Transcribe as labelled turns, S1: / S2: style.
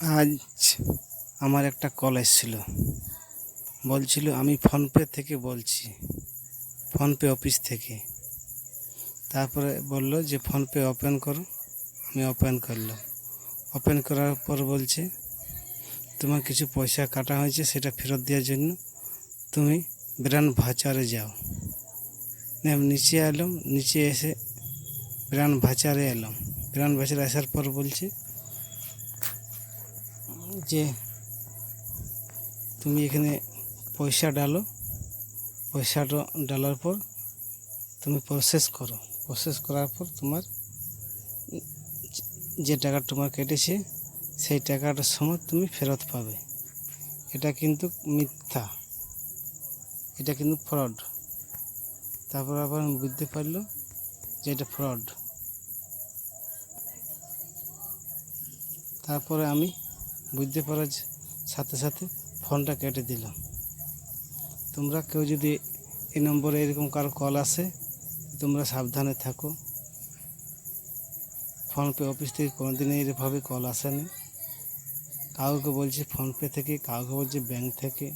S1: আজ আমার একটা কল এসেছিল। বলছিল, আমি ফোনপে থেকে বলছি ফোনপে অফিস থেকে। তারপরে বলল যে ফোনপে ওপেন করো। আমি ওপেন করলাম। ওপেন করার পর বলছে, তোমার কিছু পয়সা কাটা হয়েছে, সেটা ফেরত দেওয়ার জন্য তুমি ব্র্যান্ড ভাচারে যাও। আমি নিচে এলাম, নিচে এসে ব্র্যান্ড ভাচারে এলাম। ব্র্যান্ড ভাচারে আসার পর বলছে যে তুমি এখানে পয়সা ডালো পয়সাটা ডালার পর তুমি প্রসেস করো। প্রসেস করার পর তোমার যে টাকা তোমার কেটেছে, সেই টাকাটার সময় তুমি ফেরত পাবে। এটা কিন্তু মিথ্যা। এটা কিন্তু ফ্রড তারপর আবার আমি বুঝতে পারল যে এটা ফ্রড তারপরে আমি বুঝতে পারার সাথে সাথে ফোনটা কেটে দিলাম তোমরা কেউ যদি এই নম্বরে এরকম কারও কল আসে, তোমরা সাবধানে থাকো। ফোনপে অফিস থেকে কোনোদিনই এইভাবে কল আসেনি। কাউকে বলছি ফোনপে থেকে, কাউকে বলছে ব্যাংক থেকে।